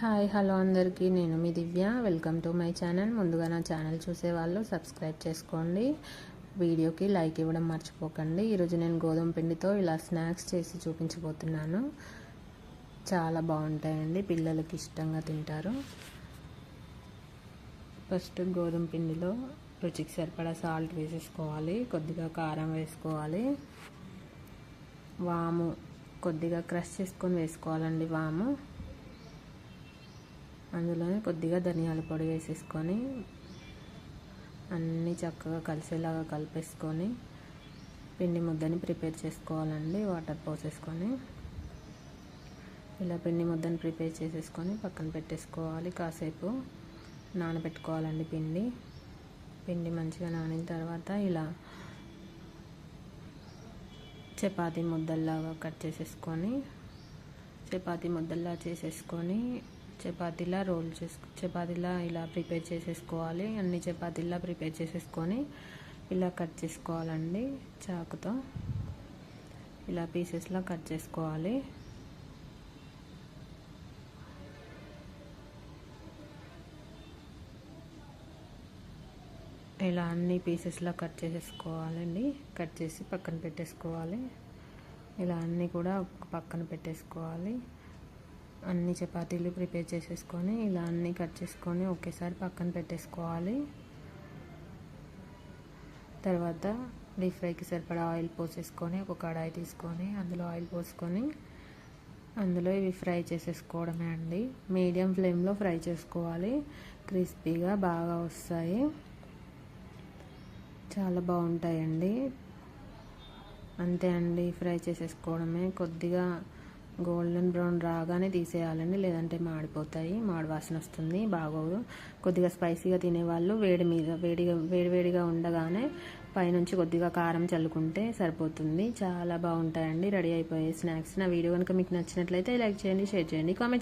Hi hello అందరికీ. నేను మీ Divya. Welcome to my channel. ముందుగా నా ఛానల్ చూసేవాళ్ళు సబ్స్క్రైబ్ చేసుకోండి. వీడియోకి లైక్ ఇవ్వడం మర్చిపోకండి. ఈరోజు నేను గోధుమ పిండితో ఇలా స్నాక్స్ చేసి చూపించబోతున్నాను. చాలా బాగుంటాయండి. పిల్లలకి ఇష్టంగా తింటారు. ఫస్ట్ గోధుమ పిండిలో రుచికి సరిపడా సాల్ట్ వేసేసుకోవాలి. కొద్దిగా కారం వేసుకోవాలి. వాము కొద్దిగా క్రష్ చేసుకొని వేసుకోవాలండి వాము. అందులోనే కొద్దిగా ధనియాల పొడి వేసేసుకొని అన్నీ చక్కగా కలిసేలాగా కలిపేసుకొని పిండి ముద్దని ప్రిపేర్ చేసుకోవాలండి వాటర్ పోసేసుకొని. ఇలా పిండి ముద్దని ప్రిపేర్ చేసేసుకొని పక్కన పెట్టేసుకోవాలి కాసేపు నానబెట్టుకోవాలండి పిండి. పిండి మంచిగా నానిన తర్వాత ఇలా చపాతీ ముద్దల్లాగా కట్ చేసేసుకొని చపాతీ ముద్దల్లా చేసేసుకొని చపాతీలా రోల్ చేసుకు చపాతీలా ఇలా ప్రిపేర్ చేసేసుకోవాలి. అన్ని చపాతీలా ప్రిపేర్ చేసేసుకొని ఇలా కట్ చేసుకోవాలండి చాకుతో. ఇలా పీసెస్లా కట్ చేసుకోవాలి. ఇలా అన్ని పీసెస్లా కట్ చేసేసుకోవాలండి. కట్ చేసి పక్కన పెట్టేసుకోవాలి. ఇలా అన్నీ కూడా పక్కన పెట్టేసుకోవాలి. అన్ని చపాతీలు ప్రిపేర్ చేసేసుకొని ఇలా అన్నీ కట్ చేసుకొని ఒకేసారి పక్కన పెట్టేసుకోవాలి. తర్వాత డీప్ ఫ్రైకి సరిపడా ఆయిల్ పోసేసుకొని ఒక కడాయి తీసుకొని అందులో ఆయిల్ పోసుకొని అందులో ఇవి ఫ్రై చేసేసుకోవడమే అండి. మీడియం ఫ్లేమ్లో ఫ్రై చేసుకోవాలి. క్రిస్పీగా బాగా వస్తాయి. చాలా బాగుంటాయండి. అంతే అండి ఫ్రై చేసేసుకోవడమే. కొద్దిగా గోల్డెన్ బ్రౌన్ రాగానే తీసేయాలండి లేదంటే మాడిపోతాయి మాడి వాసన వస్తుంది బాగోదు. కొద్దిగా స్పైసీగా తినేవాళ్ళు వేడి మీద వేడిగా వేడివేడిగా ఉండగానే పైనుంచి కొద్దిగా కారం చల్లుకుంటే సరిపోతుంది. చాలా బాగుంటాయండి రెడీ అయిపోయే స్నాక్స్. నా వీడియో కనుక మీకు నచ్చినట్లయితే లైక్ చేయండి షేర్ చేయండి కామెంట్